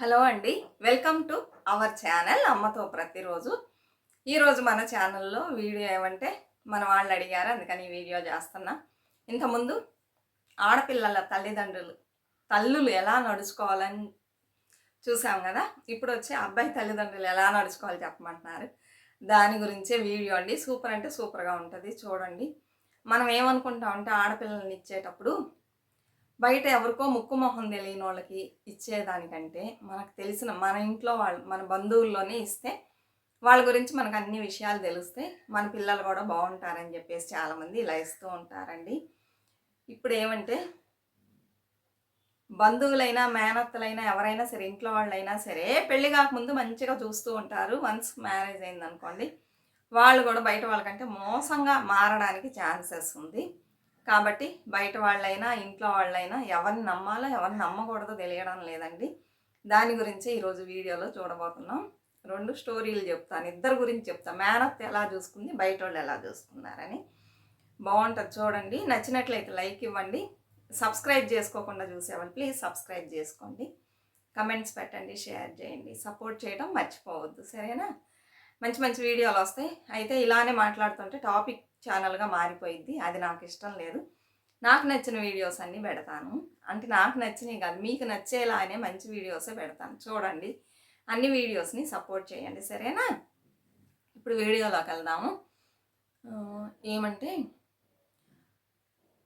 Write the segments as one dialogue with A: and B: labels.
A: Hello అండి. Welcome to our channel అమ్మతో ప్రతిరోజు. ఈరోజు మన ఛానల్లో వీడియో ఏమంటే మన వాళ్ళు అడిగారు అందుకని ఈ వీడియో చేస్తున్నా. ఇంతకుముందు ఆడపిల్లల తల్లిదండ్రులు తల్లులు ఎలా నడుచుకోవాలని చూసాం కదా? ఇప్పుడు వచ్చి అబ్బాయి తల్లిదండ్రులు ఎలా నడుచుకోవాలి చెప్పమంటున్నారు. దాని గురించే వీడియో అండి. సూపర్ అంటే సూపర్గా ఉంటుంది చూడండి. మనం ఏమనుకుంటామంటే ఆడపిల్లల్ని ఇచ్చేటప్పుడు బయట ఎవరికో ముక్కు మొహం తెలియని వాళ్ళకి ఇచ్చేదానికంటే మనకు తెలిసిన మన ఇంట్లో వాళ్ళు మన బంధువుల్లోనే ఇస్తే వాళ్ళ గురించి మనకు అన్ని విషయాలు తెలిస్తే మన పిల్లలు కూడా బాగుంటారని చెప్పేసి చాలామంది ఇలా ఇస్తూ ఉంటారండి. ఇప్పుడు ఏమంటే బంధువులైనా మేనత్తలైనా ఎవరైనా సరే ఇంట్లో వాళ్ళైనా సరే పెళ్ళి కాకముందు మంచిగా చూస్తూ ఉంటారు. వన్స్ మ్యారేజ్ అయిందనుకోండి వాళ్ళు కూడా బయట వాళ్ళకంటే మోసంగా మారడానికి ఛాన్సెస్ ఉంది. కాబట్టి బయట వాళ్ళైనా ఇంట్లో వాళ్ళైనా ఎవరిని నమ్మాలో ఎవరిని నమ్మకూడదో తెలియడం లేదండి. దాని గురించి ఈరోజు వీడియోలో చూడబోతున్నాం. రెండు స్టోరీలు చెప్తాను. ఇద్దరు గురించి చెప్తాను. మేనత్ ఎలా చూసుకుంది బయట వాళ్ళు ఎలా చూసుకున్నారని. బాగుంటుంది చూడండి. నచ్చినట్లయితే లైక్ ఇవ్వండి. సబ్స్క్రైబ్ చేసుకోకుండా చూసేవాళ్ళు ప్లీజ్ సబ్స్క్రైబ్ చేసుకోండి. కమెంట్స్ పెట్టండి షేర్ చేయండి. సపోర్ట్ చేయడం మర్చిపోవద్దు. సరేనా? మంచి మంచి వీడియోలు వస్తాయి. అయితే ఇలానే మాట్లాడుతుంటే టాపిక్ ఛానల్గా మారిపోయిద్ది. అది నాకు ఇష్టం లేదు. నాకు నచ్చిన వీడియోస్ అన్నీ పెడతాను. అంటే నాకు నచ్చినవి కాదు. మీకు నచ్చేలానే మంచి వీడియోసే పెడతాను. చూడండి. అన్ని వీడియోస్ని సపోర్ట్ చేయండి. సరేనా? ఇప్పుడు వీడియోలోకి వెళ్దాము. ఏమంటే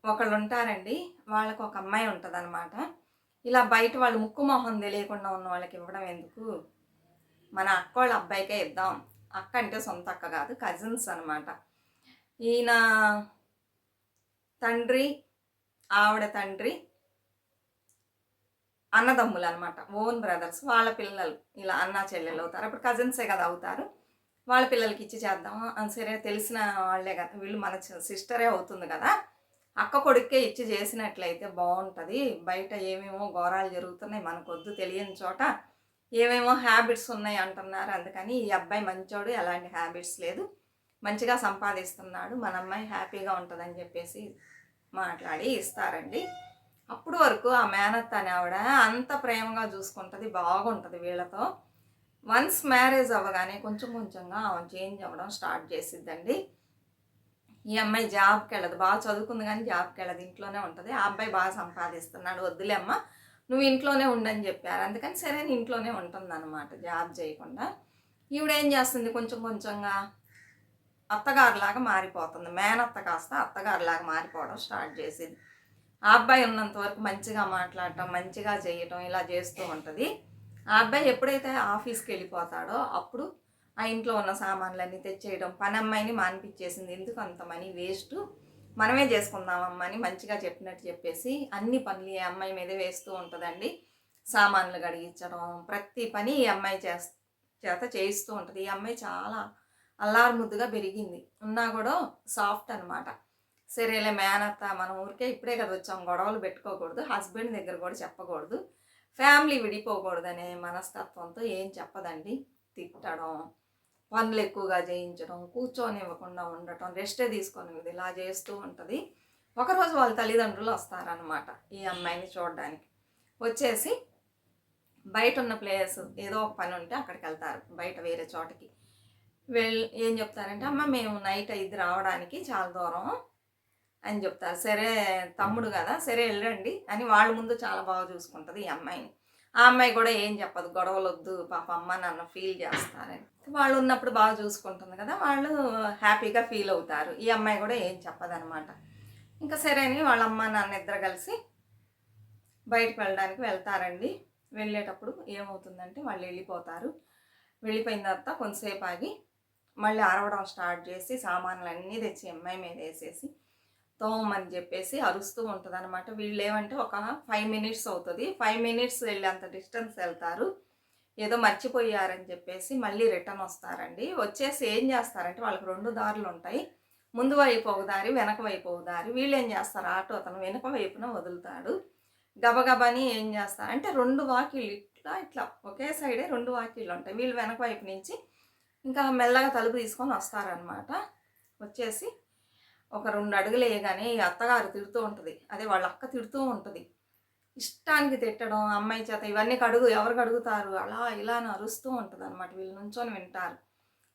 A: ఒకళ్ళు ఉంటారండి వాళ్ళకు ఒక అమ్మాయి ఉంటుంది ఇలా బయట వాళ్ళు ముక్కు మొహం తెలియకుండా ఉన్న వాళ్ళకి ఇవ్వడం ఎందుకు? మన అక్క వాళ్ళ అబ్బాయికే ఇద్దాం. అక్క అంటే సొంత అక్క కాదు కజిన్స్ అనమాట ఈయన తండ్రి ఆవిడ తండ్రి అన్నదమ్ములు అనమాట ఓన్ బ్రదర్స్. వాళ్ళ పిల్లలు. ఇలా అన్న చెల్లెలు అవుతారు. అప్పుడు కజిన్సే కదా అవుతారు. వాళ్ళ పిల్లలకి ఇచ్చి చేద్దాం. ఆ, సరే తెలిసిన వాళ్ళే కదా. వీళ్ళు మన సిస్టరే అవుతుంది కదా. అక్క కొడుక్కే ఇచ్చి చేసినట్లయితే బాగుంటుంది. బయట ఏమేమో ఘోరాలు జరుగుతున్నాయి మనకొద్దు తెలియని చోట ఏమేమో హ్యాబిట్స్ ఉన్నాయి అంటున్నారు. అందుకని ఈ అబ్బాయి మంచోడు. ఎలాంటి హ్యాబిట్స్ లేదు. మంచిగా సంపాదిస్తున్నాడు మన అమ్మాయి హ్యాపీగా ఉంటుందని చెప్పేసి మాట్లాడి ఇస్తారండి. అప్పుడు వరకు ఆ మేనత్ అనే ఆవిడ అంత ప్రేమగా చూసుకుంటుంది బాగుంటుంది వీళ్ళతో. వన్స్ మ్యారేజ్ అవ్వగానే కొంచెం కొంచెంగా ఆమె చేంజ్ అవ్వడం స్టార్ట్ చేసిద్దండి. ఈ అమ్మాయి జాబ్కి వెళ్ళదు బాగా చదువుకుంది కానీ జాబ్కి వెళ్ళదు ఇంట్లోనే ఉంటుంది. ఆ అబ్బాయి బాగా సంపాదిస్తున్నాడు వద్దులే అమ్మ నువ్వు ఇంట్లోనే ఉండని చెప్పారు. అందుకని సరే నేను ఇంట్లోనే ఉంటుందన్నమాట జాబ్ చేయకుండా. ఈవిడ ఏం చేస్తుంది కొంచెం కొంచెంగా? అత్తగారులాగా మారిపోతుంది. మేనత్త కాస్త అత్తగారులాగా మారిపోవడం స్టార్ట్ చేసింది. ఆ అబ్బాయి ఉన్నంత వరకు మంచిగా మాట్లాడటం మంచిగా చేయటం ఇలా చేస్తూ ఉంటుంది. ఆ అబ్బాయి ఎప్పుడైతే ఆఫీస్కి వెళ్ళిపోతాడో అప్పుడు ఆ ఇంట్లో ఉన్న సామాన్లన్నీ తెచ్చేయడం పని అమ్మాయిని మానిపించేసింది. ఎందుకు అంత మనీ వేస్ట్? మనమే చేసుకుందామమ్మా అని మంచిగా చెప్పినట్టు చెప్పేసి అన్ని పనులు ఈ అమ్మాయి మీదే వేస్తూ ఉంటుందండి. సామాన్లు కడిగించడం ప్రతి పని ఈ అమ్మాయి చేత చేయిస్తూ ఉంటుంది. ఈ అమ్మాయి చాలా అల్లారు ముద్దుగా పెరిగింది. ఉన్నా కూడా సాఫ్ట్ అనమాట సరేలే మేనత్త మనం ఊరికే ఇప్పుడే కదా వచ్చాం. గొడవలు పెట్టుకోకూడదు. హస్బెండ్ దగ్గర కూడా చెప్పకూడదు. ఫ్యామిలీ విడిపోకూడదు అనే మనస్తత్వంతో ఏం చెప్పదండి? తిట్టడం పనులు ఎక్కువగా చేయించడం కూర్చొనివ్వకుండా ఉండటం రెస్టే తీసుకొని ఇలా చేస్తూ ఉంటుంది. ఒకరోజు వాళ్ళ తల్లిదండ్రులు వస్తారనమాట ఈ అమ్మాయిని చూడడానికి. వచ్చేసి బయట ఉన్న ప్లేస్ ఏదో ఒక పని ఉంటే అక్కడికి వెళ్తారు బయట వేరే చోటకి. వెళ్ ఏం చెప్తారంటే అమ్మ మేము నైట్ ఐదు రావడానికి చాలా దూరం అని చెప్తారు. సరే తమ్ముడు కదా సరే వెళ్ళండి అని వాళ్ళ ముందు చాలా బాగా చూసుకుంటుంది ఈ అమ్మాయిని. ఆ అమ్మాయి కూడా ఏం చెప్పదు గొడవలు వద్దు పాప అమ్మ నన్ను ఫీల్ చేస్తారని వాళ్ళు ఉన్నప్పుడు బాగా చూసుకుంటుంది కదా వాళ్ళు హ్యాపీగా ఫీల్ అవుతారు. ఈ అమ్మాయి కూడా ఏం చెప్పదనమాట. ఇంకా సరే అని వాళ్ళ అమ్మ నాన్న ఇద్దరు కలిసి బయటకు వెళ్ళడానికి వెళ్తారండి. వెళ్ళేటప్పుడు ఏమవుతుందంటే వాళ్ళు వెళ్ళిపోతారు. వెళ్ళిపోయిన తర్వాత కొంతసేపు ఆగి మళ్ళీ అరవడం స్టార్ట్ చేసి సామాన్లు అన్నీ తెచ్చి అమ్మాయి మీద వేసేసి తోమని చెప్పేసి అరుస్తూ ఉంటుంది అనమాట వీళ్ళు ఏమంటే ఒక ఫైవ్ మినిట్స్ అవుతుంది. ఫైవ్ మినిట్స్ వెళ్ళేంత డిస్టెన్స్ వెళ్తారు. ఏదో మర్చిపోయారని చెప్పేసి మళ్ళీ రిటర్న్ వస్తారండి. వచ్చేసి ఏం చేస్తారంటే వాళ్ళకి రెండు దారులు ఉంటాయి. ముందు వైపు ఒక దారి వెనక వైపు ఒక దారి. వీళ్ళు ఏం చేస్తారు? ఆటో అతను వెనక వైపున వదులుతాడు. గబగబని ఏం చేస్తారు అంటే రెండు వాకిళ్ళు ఇట్లా ఇట్లా ఒకే సైడే రెండు వాకిళ్ళు ఉంటాయి. వీళ్ళు వెనక వైపు నుంచి ఇంకా మెల్లగా తలుపు తీసుకొని వస్తారనమాట వచ్చేసి ఒక రెండు అడుగులు వేయగానే ఈ అత్తగారు తిడుతూ ఉంటుంది. అదే వాళ్ళ అక్క తిడుతూ ఉంటుంది. ఇష్టానికి తిట్టడం అమ్మాయి చేత ఇవన్నీ కడుగు ఎవరికి అడుగుతారు? అలా ఇలా అని అరుస్తూ ఉంటుంది అనమాట వీళ్ళు నుంచొని వింటారు.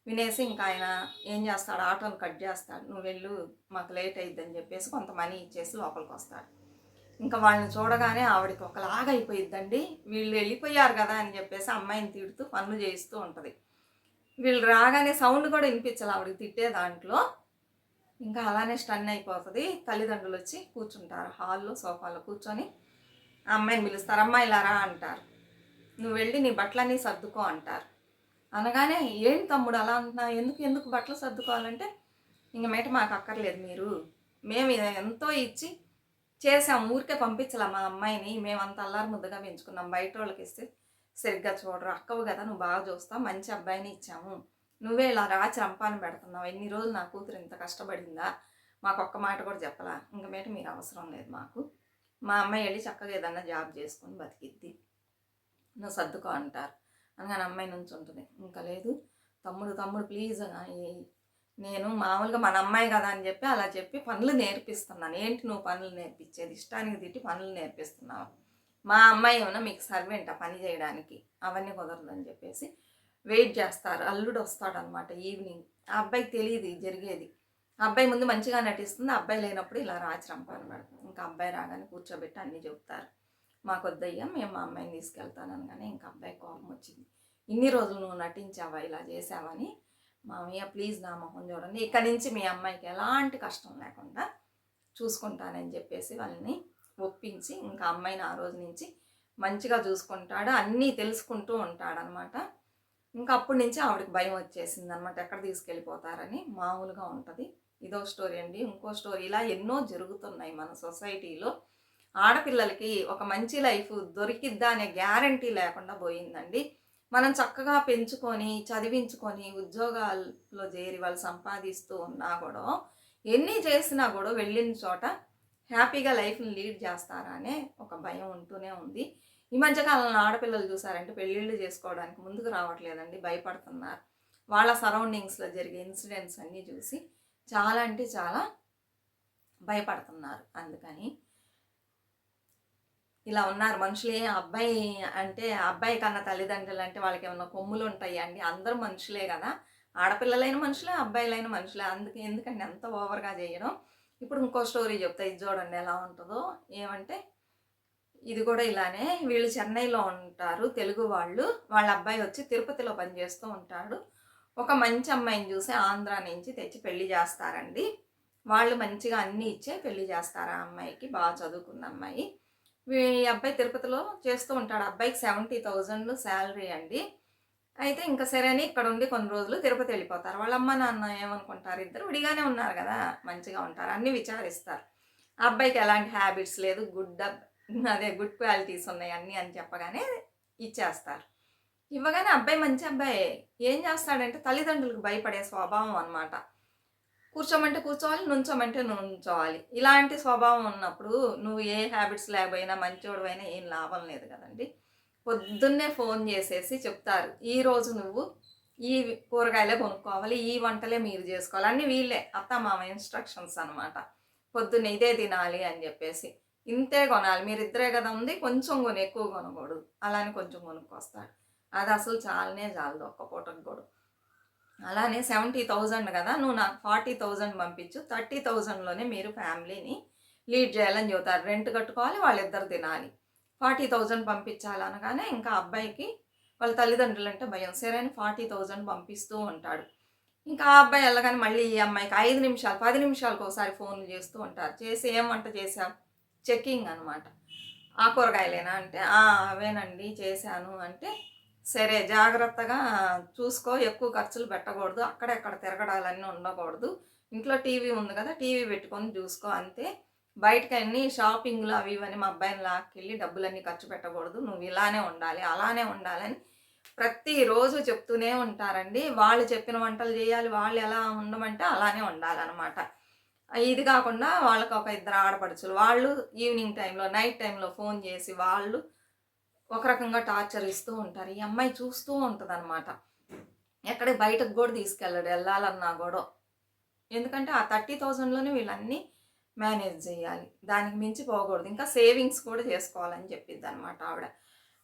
A: వినేసి ఇంకా ఆయన ఏం చేస్తాడు? ఆటోని కట్ చేస్తాడు. నువ్వు వెళ్ళు మాకు లేట్ అయిద్దని చెప్పేసి కొంత మనీ ఇచ్చేసి లోపలికి వస్తాడు. ఇంకా వాళ్ళని చూడగానే ఆవిడకి ఒకలాగా అయిపోయిద్దండి. వీళ్ళు వెళ్ళిపోయారు కదా అని చెప్పేసి అమ్మాయిని తిడుతూ పనులు చేయిస్తూ ఉంటుంది. వీళ్ళు రాగానే సౌండ్ కూడా వినిపించాలి ఆవిడకి తిట్టే దాంట్లో. ఇంకా అలానే స్టన్ అయిపోతుంది. తల్లిదండ్రులు వచ్చి కూర్చుంటారు హాల్లో సోఫాలో కూర్చొని. ఆ అమ్మాయిని పిలుస్తారు అమ్మాయి లారా అంటారు. నువ్వు వెళ్ళి నీ బట్టలన్నీ సర్దుకో అంటారు. అనగానే ఏం తమ్ముడు అలా అంటున్నా ఎందుకు ఎందుకు బట్టలు సర్దుకోవాలంటే? ఇంక మేట మాకు అక్కర్లేదు మీరు. మేము ఎంతో ఇచ్చి చేసాం. ఊరికే పంపించాల మా అమ్మాయిని. మేమంత అల్లారు ముద్దగా పెంచుకున్నాం. బయట వాళ్ళకి ఇస్తే సరిగ్గా చూడరు. అక్కవు కదా నువ్వు బాగా చూస్తావు మంచి అబ్బాయిని ఇచ్చాము. నువ్వే ఇలా రాచి రంపాన్ని పెడుతున్నావు. ఎన్ని రోజులు నా కూతురు ఇంత కష్టపడిందా? మాకు ఒక్క మాట కూడా చెప్పలా. ఇంక మీద మీరు అవసరం లేదు మాకు. మా అమ్మాయి వెళ్ళి చక్కగా ఏదన్నా జాబ్ చేసుకొని బతికిద్ది. నువ్వు సర్దుకో అంటారు. అనగానే అమ్మాయి నుంచి ఉంటుంది. ఇంకా లేదు. తమ్ముడు తమ్ముడు ప్లీజ్ నేను మామూలుగా మన అమ్మాయి కదా అని చెప్పి అలా చెప్పి పనులు నేర్పిస్తున్నాను. ఏంటి నువ్వు పనులు నేర్పించేది? ఇష్టానికి తిట్టి పనులు నేర్పిస్తున్నావు. మా అమ్మాయి ఏమన్నా మీకు సర్వెంట పని చేయడానికి? అవన్నీ కుదరదని చెప్పేసి వెయిట్ చేస్తారు. అల్లుడు వస్తాడనమాట ఈవినింగ్. ఆ అబ్బాయికి తెలియదు జరిగేది. ఆ అబ్బాయి ముందు మంచిగా నటిస్తుంది. అబ్బాయి లేనప్పుడు ఇలా రాచి అనమాట ఇంకా అబ్బాయి రాగానే కూర్చోబెట్టి అన్నీ చెబుతారు. మాకు వద్దయ్యా మేము మా అమ్మాయిని తీసుకెళ్తాను అనగానే ఇంకా అబ్బాయి కోపం వచ్చింది. ఇన్ని రోజులు నువ్వు నటించావా? ఇలా చేసావని మామయ్య ప్లీజ్ నా మొహం చూడండి. ఇక్కడి నుంచి మీ అమ్మాయికి ఎలాంటి కష్టం లేకుండా చూసుకుంటానని చెప్పేసి వాళ్ళని ఒప్పించి ఇంకా అమ్మాయిని ఆ రోజు నుంచి మంచిగా చూసుకుంటాడు అన్నీ తెలుసుకుంటూ ఉంటాడనమాట. ఇంకా అప్పటి నుంచి ఆవిడకి భయం వచ్చేసింది అనమాట ఎక్కడ తీసుకెళ్ళిపోతారని మామూలుగా ఉంటుంది. ఇదో స్టోరీ అండి ఇంకో స్టోరీ. ఇలా ఎన్నో జరుగుతున్నాయి మన సొసైటీలో. ఆడపిల్లలకి ఒక మంచి లైఫ్ దొరికిద్దా అనే గ్యారంటీ లేకుండా పోయిందండి. మనం చక్కగా పెంచుకొని చదివించుకొని ఉద్యోగాల్లో చేరి వాళ్ళు సంపాదిస్తూ ఉన్నా కూడా ఎన్ని చేసినా కూడా వెళ్ళిన చోట హ్యాపీగా లైఫ్ని లీడ్ చేస్తారా అనే ఒక భయం ఉంటూనే ఉంది. ఈ మధ్యకాలంలో ఆడపిల్లలు చూసారంటే పెళ్ళిళ్ళు చేసుకోవడానికి ముందుకు రావట్లేదండి భయపడుతున్నారు. వాళ్ళ సరౌండింగ్స్లో జరిగే ఇన్సిడెంట్స్ అన్నీ చూసి చాలా అంటే చాలా భయపడుతున్నారు. అందుకని ఇలా ఉన్నారు మనుషులే. అబ్బాయి అంటే అబ్బాయి కన్నా తల్లిదండ్రులు అంటే వాళ్ళకి ఏమైనా కొమ్ములు ఉంటాయి అండి? అందరూ మనుషులే కదా. ఆడపిల్లలైన మనుషులే అబ్బాయిలైన మనుషులే. అందుకే ఎందుకంటే ఎంత ఓవర్గా చేయడం? ఇప్పుడు ఇంకో స్టోరీ చెప్తా ఇది చూడండి ఎలా ఉంటుందో. ఏమంటే ఇది కూడా ఇలానే వీళ్ళు చెన్నైలో ఉంటారు తెలుగు వాళ్ళు. వాళ్ళ అబ్బాయి వచ్చి తిరుపతిలో పనిచేస్తూ ఉంటాడు. ఒక మంచి అమ్మాయిని చూసి ఆంధ్ర నుంచి తెచ్చి పెళ్ళి చేస్తారండి. వాళ్ళు మంచిగా అన్నీ ఇచ్చే పెళ్ళి చేస్తారు ఆ అమ్మాయికి బాగా చదువుకున్న అమ్మాయి. ఈ అబ్బాయి తిరుపతిలో చేస్తూ ఉంటాడు. అబ్బాయికి సెవెంటీ థౌజండ్ శాలరీ అండి. అయితే ఇంకా సరే అని ఇక్కడ ఉండి కొన్ని రోజులు తిరుపతి వెళ్ళిపోతారు. వాళ్ళ అమ్మ నాన్న ఏమనుకుంటారు? ఇద్దరు విడిగానే ఉన్నారు కదా మంచిగా ఉంటారు. అన్నీ విచారిస్తారు. ఆ అబ్బాయికి ఎలాంటి హ్యాబిట్స్ లేదు. గుడ్ అదే గుడ్ క్వాలిటీస్ ఉన్నాయి అన్నీ అని చెప్పగానే ఇచ్చేస్తారు. ఇవ్వగానే అబ్బాయి మంచి అబ్బాయి. ఏం చేస్తాడంటే తల్లిదండ్రులకు భయపడే స్వభావం అనమాట కూర్చోమంటే కూర్చోవాలి నుంచోమంటే నుంచోవాలి. ఇలాంటి స్వభావం ఉన్నప్పుడు నువ్వు ఏ హ్యాబిట్స్ లేకపోయినా మంచోడువైనా ఏం లాభం లేదు కదండి. పొద్దున్నే ఫోన్ చేసేసి చెప్తారు ఈరోజు నువ్వు ఈ కూరగాయలే కొనుక్కోవాలి ఈ వంటలే మీరు చేసుకోవాలి. అన్నీ వీళ్ళే అత్త మామ ఇన్స్ట్రక్షన్స్ అనమాట పొద్దున్నే ఇదే తినాలి అని చెప్పేసి ఇంతే కొనాలి మీరు ఇద్దరే కదా ఉంది కొంచెం కొని ఎక్కువ కొనకూడదు. అలానే కొంచెం కొనుక్కొస్తాడు. అది అసలు చాలనే చాలదు ఒక్క పూటకు కూడా. అలానే సెవెంటీ థౌజండ్ కదా నువ్వు నాకు ఫార్టీ థౌజండ్ పంపించు థర్టీ థౌజండ్లోనే మీరు ఫ్యామిలీని లీడ్ చేయాలని చెబుతారు. రెంట్ కట్టుకోవాలి వాళ్ళిద్దరు తినాలి. ఫార్టీ థౌజండ్ పంపించాలనగానే ఇంకా అబ్బాయికి వాళ్ళ తల్లిదండ్రులు అంటే భయం. సరే అని ఫార్టీ థౌజండ్ పంపిస్తూ ఉంటాడు. ఇంకా ఆ అబ్బాయి వెళ్ళగానే మళ్ళీ ఈ అమ్మాయికి ఐదు నిమిషాలు పది నిమిషాలకు ఒకసారి ఫోన్లు చేస్తూ ఉంటారు. చేసి ఏం వంట చేసావు చెక్కింగ్ అనమాట ఆ కూరగాయలేనా? అంటే "ఆ, అవేనండి చేశాను. అంటే సరే జాగ్రత్తగా చూసుకో ఎక్కువ ఖర్చులు పెట్టకూడదు అక్కడెక్కడ తిరగడాలన్నీ ఉండకూడదు. ఇంట్లో టీవీ ఉంది కదా టీవీ పెట్టుకొని చూసుకో అంతే. బయటకు అన్ని షాపింగ్లు అవి ఇవన్నీ మా అబ్బాయిని లాక్కెళ్ళి డబ్బులన్నీ ఖర్చు పెట్టకూడదు. నువ్వు ఇలానే ఉండాలి అలానే ఉండాలని ప్రతిరోజు చెప్తూనే ఉంటారండి. వాళ్ళు చెప్పిన వంటలు చేయాలి వాళ్ళు ఎలా ఉండమంటే అలానే ఉండాలన్నమాట. ఇది కాకుండా వాళ్ళకి ఒక ఇద్దరు ఆడపడుచులు వాళ్ళు ఈవినింగ్ టైంలో నైట్ టైంలో ఫోన్ చేసి వాళ్ళు ఒక రకంగా టార్చర్ ఇస్తూ ఉంటారు. ఈ అమ్మాయి చూస్తూ ఉంటుంది అనమాట ఎక్కడికి బయటకు కూడా తీసుకెళ్ళడు వెళ్ళాలన్నా కూడా. ఎందుకంటే ఆ థర్టీ థౌజండ్లోనే వీళ్ళన్నీ మేనేజ్ చేయాలి. దానికి మించి పోకూడదు. ఇంకా సేవింగ్స్ కూడా చేసుకోవాలని చెప్పింది అనమాట ఆవిడ.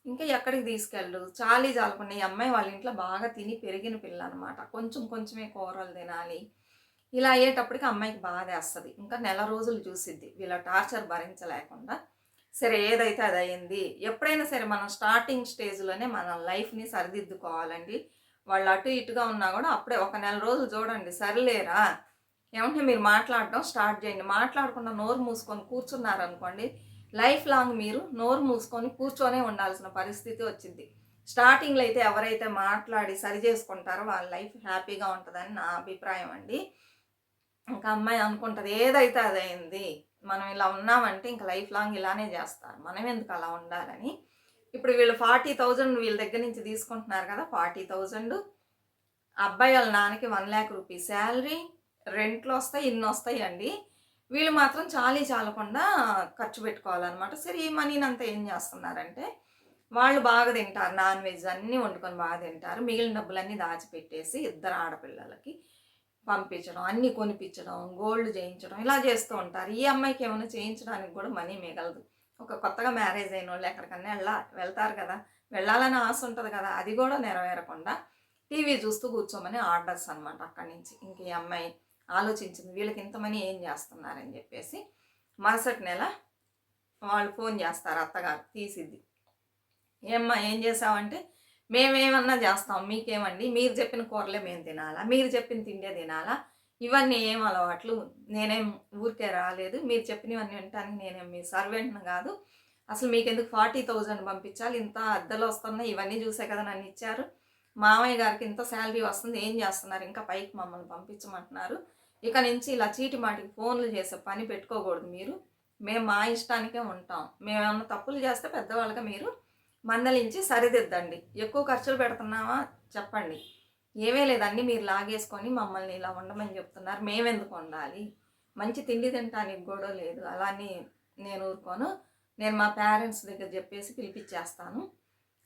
A: ఇంకా ఎక్కడికి తీసుకెళ్ళు? చాలీ చాలకుండా ఈ అమ్మాయి వాళ్ళ ఇంట్లో బాగా తిని పెరిగిన పిల్ల అనమాట కొంచెం కొంచెమే కూరలు తినాలి. ఇలా అయ్యేటప్పటికి అమ్మాయికి బాధేస్తుంది ఇంకా నెల రోజులు చూసిద్ది. వీళ్ళ టార్చర్ భరించలేకుండా. సరే ఏదైతే అది అయింది ఎప్పుడైనా సరే మనం స్టార్టింగ్ స్టేజ్లోనే మన లైఫ్ని సరిదిద్దుకోవాలండి. వాళ్ళు అటు ఇటుగా ఉన్నా కూడా అప్పుడే ఒక నెల రోజులు చూడండి. సరిలేరా? ఏమంటే మీరు మాట్లాడడం స్టార్ట్ చేయండి. మాట్లాడకుండా నోరు మూసుకొని కూర్చున్నారనుకోండి లైఫ్ లాంగ్ మీరు నోరు మూసుకొని కూర్చొనే ఉండాల్సిన పరిస్థితి వచ్చింది. స్టార్టింగ్లో అయితే ఎవరైతే మాట్లాడి సరి చేసుకుంటారో వాళ్ళ లైఫ్ హ్యాపీగా ఉంటుందని నా అభిప్రాయం అండి. ఇంకా అమ్మాయి అనుకుంటుంది ఏదైతే అదైంది మనం ఇలా ఉన్నామంటే ఇంకా లైఫ్ లాంగ్ ఇలానే చేస్తారు. మనం ఎందుకు అలా ఉండాలని. ఇప్పుడు వీళ్ళు ఫార్టీ థౌజండ్ వీళ్ళ దగ్గర నుంచి తీసుకుంటున్నారు కదా ఫార్టీ థౌజండ్. అబ్బాయి వాళ్ళ నాన్నకి వన్ ల్యాక్ రూపీస్ శాలరీ రెంట్లు వస్తాయి ఇన్ని వస్తాయి అండి. వీళ్ళు మాత్రం చాలీ చాలకుండా ఖర్చు పెట్టుకోవాలన్నమాట. సరే ఈ మనీని అంతా ఏం చేస్తున్నారంటే వాళ్ళు బాగా తింటారు నాన్ వెజ్ అన్నీ వండుకొని బాగా తింటారు. మిగిలిన డబ్బులన్నీ దాచిపెట్టేసి ఇద్దరు ఆడపిల్లలకి పంపించడం అన్నీ కొనిపించడం గోల్డ్ చేయించడం ఇలా చేస్తూ ఉంటారు. ఈ అమ్మాయికి ఏమైనా చేయించడానికి కూడా మనీ మిగలదు. ఒక కొత్తగా మ్యారేజ్ అయిన వాళ్ళు ఎక్కడికన్నా వెళ్ళా వెళ్తారు కదా. వెళ్ళాలని ఆశ ఉంటుంది కదా. అది కూడా నెరవేరకుండా టీవీ చూస్తూ కూర్చోమని ఆర్డర్స్ అనమాట అక్కడి నుంచి. ఇంక ఈ అమ్మాయి ఆలోచించింది వీళ్ళకి ఇంతమని ఏం చేస్తున్నారని చెప్పేసి మరుసటి నెల వాళ్ళు ఫోన్ చేస్తారు అత్తగారు తీసిద్ది. ఏమ్మా ఏం చేసామంటే మేమేమన్నా చేస్తాం మీకేమండి మీరు చెప్పిన కూరలే మేము తినాలా మీరు చెప్పిన తిండే తినాలా ఇవన్నీ ఏం అలవాట్లు నేనేం ఊరికే రాలేదు మీరు చెప్పినవన్నీ వింటాను నేనేం మీ సర్వెంట్ని కాదు అసలు మీకు ఎందుకు ఫార్టీ థౌజండ్ పంపించాలి ఇంత అద్దెలు వస్తున్నాయి ఇవన్నీ చూసే కదా నన్ను ఇచ్చారు. మామయ్య గారికి ఇంత శాలరీ వస్తుంది ఏం చేస్తున్నారు ఇంకా పైకి మమ్మల్ని పంపించమంటున్నారు. ఇక నుంచి ఇలా చీటి మాటికి ఫోన్లు చేసే పని పెట్టుకోకూడదు మీరు. మేము మా ఇష్టానికే ఉంటాం. మేమేమన్నా తప్పులు చేస్తే పెద్దవాళ్ళగా మీరు మందలించి సరిదిద్దండి. ఎక్కువ ఖర్చులు పెడుతున్నావా? చెప్పండి. ఏమీ లేదండి మీరు లాగేసుకొని మమ్మల్ని ఇలా ఉండమని చెప్తున్నారు. మేమెందుకు ఉండాలి? మంచి తిండి తినటానికి కూడా లేదు. అలానే నేను ఊరుకోను. నేను మా పేరెంట్స్ దగ్గర చెప్పేసి పిలిపించేస్తాను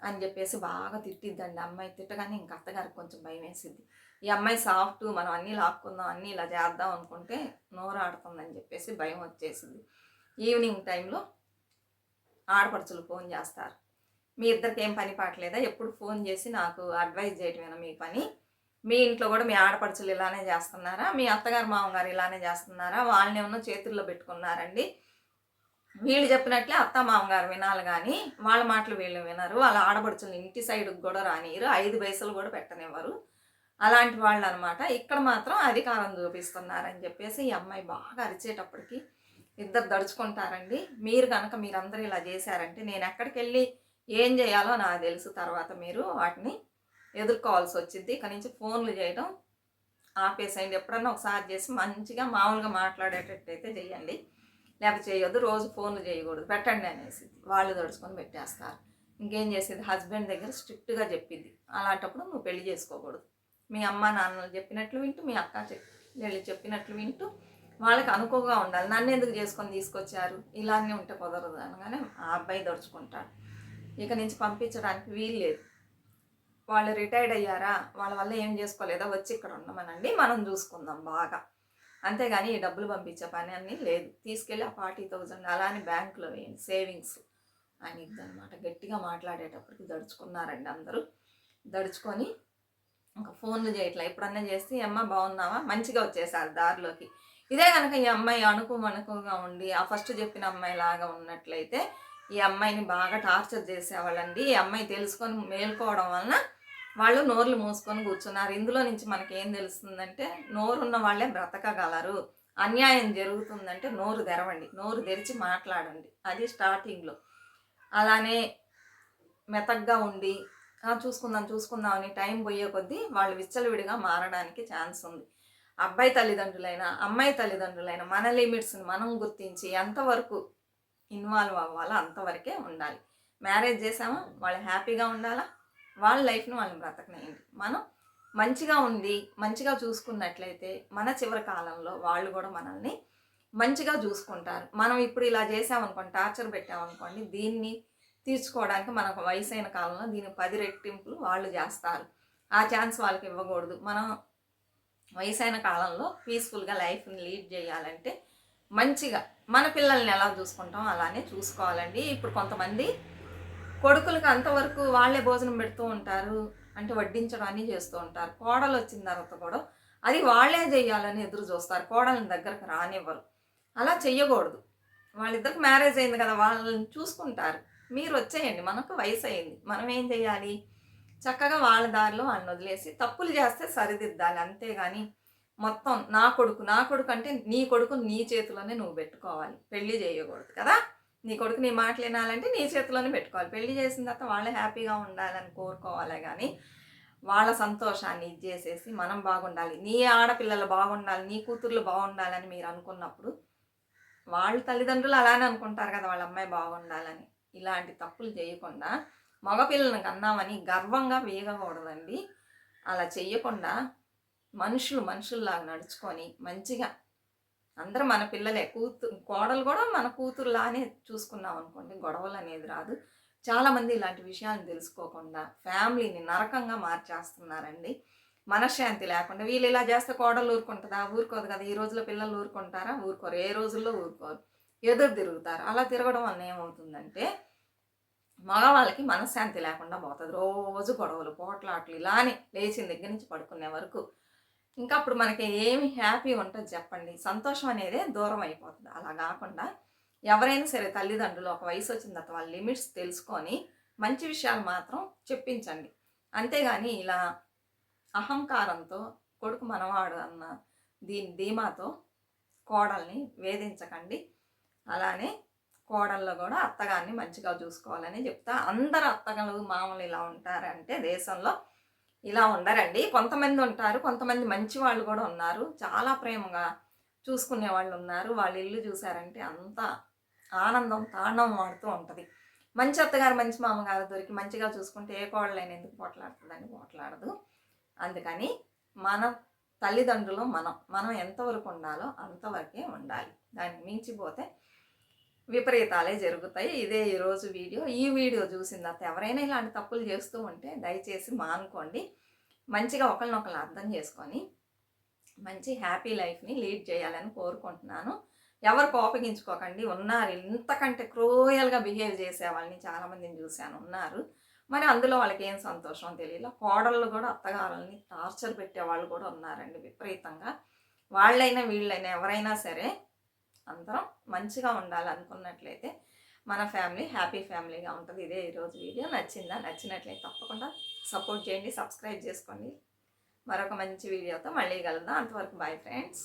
A: అని చెప్పేసి బాగా తిట్టిద్దండి. అమ్మాయి తిట్టగానే ఇంక అత్తగారికి కొంచెం భయం వేసిద్ది ఈ అమ్మాయి సాఫ్ట్ మనం అన్నీ లాక్కుందాం అన్నీ ఇలా చేద్దాం అనుకుంటే నోరాడుతుందని చెప్పేసి భయం వచ్చేసింది. ఈవినింగ్ టైంలో ఆడపడుచులు ఫోన్ చేస్తారు. మీ ఇద్దరికి ఏం పని పాటలేదా? ఎప్పుడు ఫోన్ చేసి నాకు అడ్వైజ్ చేయటమేనా మీ పని? మీ ఇంట్లో కూడా మీ ఆడపడుచులు ఇలానే చేస్తున్నారా? మీ అత్తగారు మామగారు ఇలానే చేస్తున్నారా? వాళ్ళని ఏమన్నా చేతుల్లో పెట్టుకున్నారండి? వీళ్ళు చెప్పినట్లే అత్త మామగారు వినాలి కానీ వాళ్ళ మాటలు వీళ్ళు వినరు. వాళ్ళ ఆడపడుచులు ఇంటి సైడ్కి కూడా రానియరు ఐదు పైసలు కూడా పెట్టనివ్వరు. అలాంటి వాళ్ళు అనమాట ఇక్కడ మాత్రం అధికారం చూపిస్తున్నారని చెప్పేసి ఈ అమ్మాయి బాగా అరిచేటప్పటికి ఇద్దరు దడుచుకుంటారండి. మీరు కనుక మీరందరూ ఇలా చేశారంటే నేను ఎక్కడికి వెళ్ళి ఏం చేయాలో నాకు తెలుసు. తర్వాత మీరు వాటిని ఎదుర్కోవాల్సి వచ్చింది ఇక నుంచి ఫోన్లు చేయడం ఆపేసేయండి. ఎప్పుడన్నా ఒకసారి చేసి మంచిగా మామూలుగా మాట్లాడేటట్టయితే చేయండి. లేకపోతే చేయొద్దు. రోజు ఫోన్లు చేయకూడదు. పెట్టండి అనేసి వాళ్ళు దడుచుకొని పెట్టేస్తారు. ఇంకేం చేసేది? హస్బెండ్ దగ్గర స్ట్రిక్ట్గా చెప్పింది అలాంటప్పుడు నువ్వు పెళ్ళి చేసుకోకూడదు. మీ అమ్మ నాన్నలు చెప్పినట్లు వింటూ మీ అక్క చెల్లి చెప్పినట్లు వింటూ వాళ్ళకి అనుకోగా ఉండాలి. నన్ను ఎందుకు చేసుకొని తీసుకొచ్చారు? ఇలానే ఉంటే కుదరదు అనగానే ఆ అబ్బాయి దొరుచుకుంటాడు ఇక నుంచి పంపించడానికి వీలు లేదు. వాళ్ళు రిటైర్డ్ అయ్యారా? వాళ్ళ వల్ల ఏం చేసుకోలేదా? వచ్చి ఇక్కడ ఉండమనండి మనం చూసుకుందాం బాగా. అంతేగాని ఈ డబ్బులు పంపించే పని అన్నీ లేదు. తీసుకెళ్ళి ఆ ఫార్టీ థౌజండ్ అలానే బ్యాంకులో వేయండి. సేవింగ్స్ అని ఇద్దనమాట గట్టిగా మాట్లాడేటప్పటికి దడుచుకున్నారండి అందరూ. దడుచుకొని ఇంకా ఫోన్లు చేయట్లా ఎప్పుడన్నా చేస్తే ఈ అమ్మ బాగున్నావా? మంచిగా వచ్చేసారు దారిలోకి. ఇదే కనుక ఈ అమ్మాయి అనుకుమనుకుగా ఉండి ఆ ఫస్ట్ చెప్పిన అమ్మాయి లాగా ఉన్నట్లయితే ఈ అమ్మాయిని బాగా టార్చర్ చేసేవాళ్ళండి. ఈ అమ్మాయి తెలుసుకొని మేల్కోవడం వలన వాళ్ళు నోర్లు మూసుకొని కూర్చున్నారు. ఇందులో నుంచి మనకి ఏం తెలుస్తుందంటే నోరున్న వాళ్ళే బ్రతకగలరు. అన్యాయం జరుగుతుందంటే నోరు తెరవండి. నోరు తెరిచి మాట్లాడండి. అది స్టార్టింగ్లో. అలానే మెతగ్గా ఉండి చూసుకుందాం చూసుకుందాం అని టైం పోయే కొద్దీ వాళ్ళు విచ్చలవిడిగా మారడానికి ఛాన్స్ ఉంది. అబ్బాయి తల్లిదండ్రులైనా అమ్మాయి తల్లిదండ్రులైనా మన లిమిట్స్ని మనం గుర్తించి ఎంతవరకు ఇన్వాల్వ్ అవ్వాలో అంతవరకే ఉండాలి. మ్యారేజ్ చేసామా వాళ్ళు హ్యాపీగా ఉండాలా? వాళ్ళ లైఫ్ను వాళ్ళని బ్రతకనేయండి మనం మంచిగా ఉండి మంచిగా చూసుకున్నట్లయితే మన చివరి కాలంలో వాళ్ళు కూడా మనల్ని మంచిగా చూసుకుంటారు. మనం ఇప్పుడు ఇలా చేసామనుకోండి టార్చర్ పెట్టామనుకోండి దీన్ని తీర్చుకోవడానికి మనకు వయసు అయిన కాలంలో దీని పది రెట్టింపులు వాళ్ళు చేస్తారు. ఆ ఛాన్స్ వాళ్ళకి ఇవ్వకూడదు. మనం వయసైన కాలంలో పీస్ఫుల్గా లైఫ్ని లీడ్ చేయాలంటే మంచిగా మన పిల్లల్ని ఎలా చూసుకుంటాం అలానే చూసుకోవాలండి. ఇప్పుడు కొంతమంది కొడుకులకు అంతవరకు వాళ్ళే భోజనం పెడుతూ ఉంటారు అంటే వడ్డించడం అన్నీ చేస్తూ ఉంటారు. కోడలు వచ్చిన తర్వాత కూడా అది వాళ్ళే చేయాలని ఎదురు చూస్తారు. కోడలని దగ్గరకు రానివ్వరు. అలా చెయ్యకూడదు. వాళ్ళిద్దరికి మ్యారేజ్ అయింది కదా వాళ్ళని చూసుకుంటారు. మీరు వచ్చేయండి మనకు వయసు అయింది మనం ఏం చేయాలి? చక్కగా వాళ్ళ దారిలో వాళ్ళని వదిలేసి తప్పులు చేస్తే సరిదిద్దాలి అంతేగాని మొత్తం నా కొడుకు నా కొడుకు అంటే నీ కొడుకు నీ చేతిలోనే నువ్వు పెట్టుకోవాలి. పెళ్ళి చేయకూడదు కదా? నీ కొడుకు నీ మాటలు వినాలంటే నీ చేతిలోనే పెట్టుకోవాలి. పెళ్ళి చేసిన తర్వాత వాళ్ళే హ్యాపీగా ఉండాలని కోరుకోవాలి కానీ వాళ్ళ సంతోషాన్ని ఇచ్చేసేసి మనం బాగుండాలి నీ ఆడపిల్లలు బాగుండాలి నీ కూతుర్లు బాగుండాలని మీరు అనుకున్నప్పుడు వాళ్ళ తల్లిదండ్రులు అలానే అనుకుంటారు కదా వాళ్ళ అమ్మాయి బాగుండాలని. ఇలాంటి తప్పులు చేయకుండా మగపిల్లలను కన్నామని గర్వంగా వేయకూడదండి. అలా చేయకుండా మనుషులు మనుషుల్లాగా నడుచుకొని మంచిగా అందరూ మన పిల్లలే కూతురు కోడలు కూడా మన కూతురులానే చూసుకున్నాం అనుకోండి గొడవలు అనేది రాదు. చాలామంది ఇలాంటి విషయాలను తెలుసుకోకుండా ఫ్యామిలీని నరకంగా మార్చేస్తున్నారండి. మనశ్శాంతి లేకుండా వీళ్ళు ఇలా చేస్తే కోడలు ఊరుకుంటుందా? ఊరుకోదు కదా ఈ రోజుల్లో పిల్లలు ఊరుకుంటారా? ఊరుకోరు. ఏ రోజుల్లో ఊరుకోరు. ఎదురు తిరుగుతారు. అలా తిరగడం వల్ల ఏమవుతుందంటే మగవాళ్ళకి మనశ్శాంతి లేకుండా పోతుంది. రోజు గొడవలు పోట్లాట్లు ఇలానే లేచిన దగ్గర నుంచి పడుకునే వరకు ఇంకా అప్పుడు మనకి ఏమి హ్యాపీ ఉంటుంది చెప్పండి. సంతోషం అనేదే దూరం అయిపోతుంది. అలా కాకుండా ఎవరైనా సరే తల్లిదండ్రులు ఒక వయసు వచ్చిన తర్వాత వాళ్ళ లిమిట్స్ తెలుసుకొని మంచి విషయాలు మాత్రం చెప్పించండి. అంతేగాని ఇలా అహంకారంతో కొడుకు మనవాడు అన్న దీని ధీమాతో కోడల్ని వేధించకండి. అలానే కోడల్లో కూడా అత్తగారిని మంచిగా చూసుకోవాలని చెప్తా. అందరు అత్తగలు మామూలు ఇలా ఉంటారంటే దేశంలో ఇలా ఉండరండి. కొంతమంది ఉంటారు కొంతమంది మంచి వాళ్ళు కూడా ఉన్నారు. చాలా ప్రేమగా చూసుకునే వాళ్ళు ఉన్నారు. వాళ్ళ ఇల్లు చూసారంటే అంత ఆనందం తాండవం ఆడుతూ ఉంటుంది. మంచి అత్తగారు మంచి మామగారు దొరికి మంచిగా చూసుకుంటే ఏ కోడలైనా ఎందుకు పోట్లాడుతుందని పోట్లాడదు. అందుకని మన తల్లిదండ్రులు మనం మనం ఎంతవరకు ఉండాలో అంతవరకే ఉండాలి. దాన్ని మించిపోతే విపరీతాలే జరుగుతాయి. ఇదే ఈరోజు వీడియో. ఈ వీడియో చూసిన తర్వాత ఎవరైనా ఇలాంటి తప్పులు చేస్తూ ఉంటే దయచేసి మానుకోండి. మంచిగా ఒకరినొకరు అర్థం చేసుకొని మంచి హ్యాపీ లైఫ్ని లీడ్ చేయాలని కోరుకుంటున్నాను. ఎవరు కోపగించుకోకండి. ఉన్నారు. ఇంతకంటే క్రూయల్గా బిహేవ్ చేసే వాళ్ళని చాలామందిని చూశాను. ఉన్నారు. మరి అందులో వాళ్ళకి ఏం సంతోషం తెలియదు కోడళ్ళు కూడా అత్తగారులని టార్చర్ పెట్టే వాళ్ళు కూడా ఉన్నారండి విపరీతంగా. వాళ్ళైనా వీళ్ళైనా ఎవరైనా సరే అందరం మంచిగా ఉండాలనుకున్నట్లయితే మన ఫ్యామిలీ హ్యాపీ ఫ్యామిలీగా ఉంటుంది. ఇదే ఈరోజు వీడియో. నచ్చిందా? నచ్చినట్లయితే తప్పకుండా సపోర్ట్ చేయండి సబ్స్క్రైబ్ చేసుకోండి. మరొక మంచి వీడియోతో మళ్ళీ కలుద్దాం. అంతవరకు బాయ్ ఫ్రెండ్స్.